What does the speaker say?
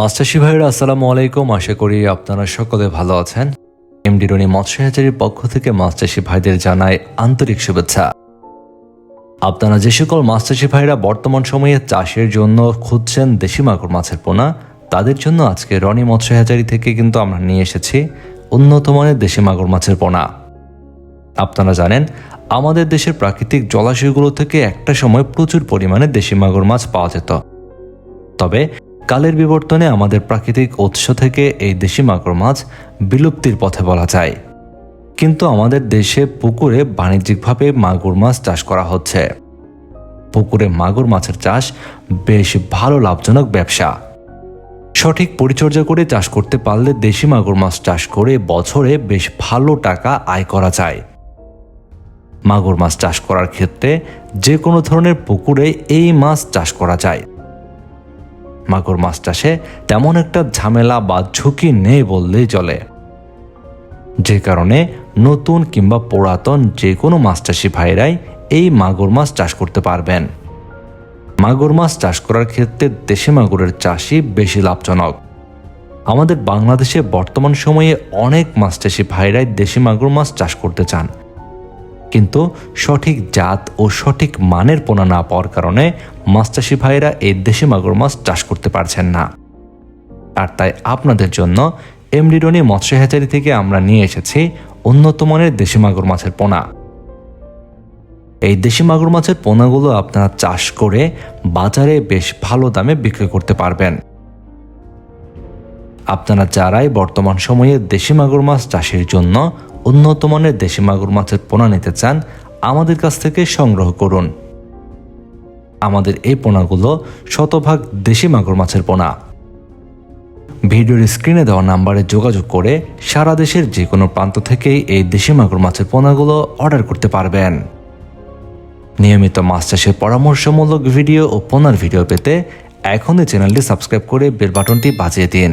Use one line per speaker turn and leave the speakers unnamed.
মাস্টারশি ভাইরা আসসালামু আলাইকুম আশা করি আপনারা সকলে ভালো আছেন। এমডি রনি মৎস্য হ্যাচারির পক্ষ থেকে মাস্টারশি ভাইদের জানায় আন্তরিক শুভেচ্ছা। আপনারা যে সকল মাস্টারশি ভাইরা বর্তমান সময়ে চাষের জন্য খুঁজছেন দেশি মাগুর মাছের পোনা, তাদের জন্য আজকে রনি মৎস্য হ্যাচারি থেকে কিন্তু আমরা নিয়ে এসেছি উন্নত মানের দেশি মাগুর মাছের পোনা। আপনারা জানেন, আমাদের দেশের প্রাকৃতিক জলাশয়গুলো থেকে একটা সময় প্রচুর পরিমাণে দেশি মাগুর মাছ পাওয়া যেত। তবে কালের বিবর্তনে আমাদের প্রাকৃতিক উৎস থেকে এই দেশি মাগুর মাছ বিলুপ্তির পথে বলা যায়। কিন্তু আমাদের দেশে পুকুরে বাণিজ্যিকভাবে মাগুর মাছ চাষ করা হচ্ছে। পুকুরে মাগুর মাছের চাষ বেশ ভালো লাভজনক ব্যবসা। সঠিক পরিচর্যা করে চাষ করতে পারলে দেশি মাগুর মাছ চাষ করে বছরে বেশ ভালো টাকা আয় করা যায়। মাগুর মাছ চাষ করার ক্ষেত্রে যে কোনো ধরনের পুকুরে এই মাছ চাষ করা যায়। মাগুর মাছ চাষে তেমন একটা ঝামেলা বা ঝুঁকি নেই বললেই চলে। যে কারণে নতুন কিংবা পুরাতন যে কোনো মাছ চাষি ভাইরাই এই মাগুর মাছ চাষ করতে পারবেন। মাগুর মাছ চাষ করার ক্ষেত্রে দেশি মাগুরের চাষই বেশি লাভজনক। আমাদের বাংলাদেশে বর্তমান সময়ে অনেক মাছ চাষি ভাইরাই দেশি মাগুর মাছ চাষ করতে চান। কিন্তু সঠিক জাত ও সঠিক মানের পোনা না পাওয়ার কারণে মাছ চাষি ভাইরা এই দেশি মাগুর মাছ চাষ করতে পারছেন না। আর তাই আপনাদের জন্য এমডি রনি মৎস্য হ্যাচারি থেকে আমরা নিয়ে এসেছি উন্নত মানের দেশি মাগুর মাছের পোনা। এই দেশি মাগুর মাছের পোনাগুলো আপনারা চাষ করে বাজারে বেশ ভালো দামে বিক্রি করতে পারবেন। আপনারা যারাই বর্তমান সময়ে দেশি মাগুর মাছ চাষের জন্য উন্নত মানের দেশি মাগুর মাছের পোনা নিতে চান, আমাদের কাছ থেকে সংগ্রহ করুন। আমাদের এই পোনাগুলো শতভাগ দেশি মাগুর মাছের পোনা। ভিডিওর স্ক্রিনে দেওয়া নাম্বারে যোগাযোগ করে সারা দেশের যে কোনো প্রান্ত থেকেই এই দেশি মাগুর মাছের পোনাগুলো অর্ডার করতে পারবেন। নিয়মিত মাছ চাষের পরামর্শমূলক ভিডিও ও পোনার ভিডিও পেতে এখনই চ্যানেলটি সাবস্ক্রাইব করে বেল বাটনটি বাজিয়ে দিন।